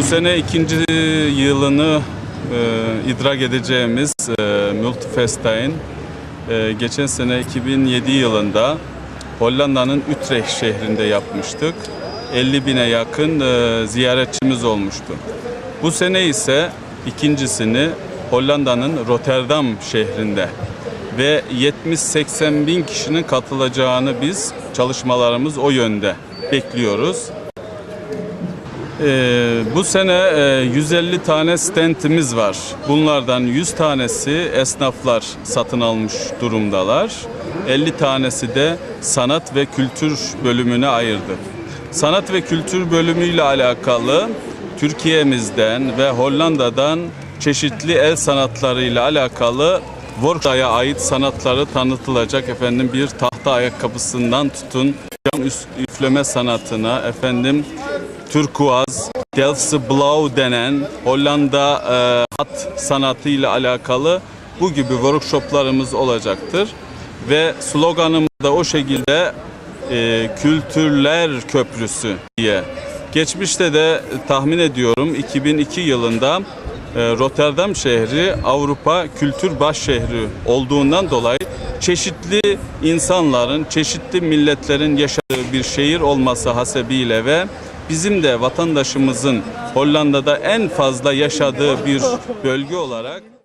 Bu sene ikinci yılını e, idrak edeceğimiz e, Multifest'in e, geçen sene 2007 yılında Hollanda'nın Utrecht şehrinde yapmıştık. 50 bine yakın e, ziyaretçimiz olmuştu. Bu sene ise ikincisini Hollanda'nın Rotterdam şehrinde ve 70-80 bin kişinin katılacağını biz çalışmalarımız o yönde bekliyoruz. Ee, bu sene e, 150 tane stentimiz var. Bunlardan 100 tanesi esnaflar satın almış durumdalar. 50 tanesi de sanat ve kültür bölümüne ayırdık. Sanat ve kültür bölümüyle alakalı Türkiye'mizden ve Hollanda'dan çeşitli el sanatlarıyla alakalı Workda'ya ait sanatları tanıtılacak efendim bir tahta ayakkabısından tutun cam üfleme sanatına efendim turkuaz, Delftse Blau denen Hollanda e, hat sanatıyla alakalı bu gibi workshoplarımız olacaktır. Ve sloganımız da o şekilde e, kültürler köprüsü diye. Geçmişte de tahmin ediyorum 2002 yılında e, Rotterdam şehri Avrupa kültür baş şehri olduğundan dolayı çeşitli insanların, çeşitli milletlerin yaşadığı bir şehir olması hasebiyle ve bizim de vatandaşımızın Hollanda'da en fazla yaşadığı bir bölge olarak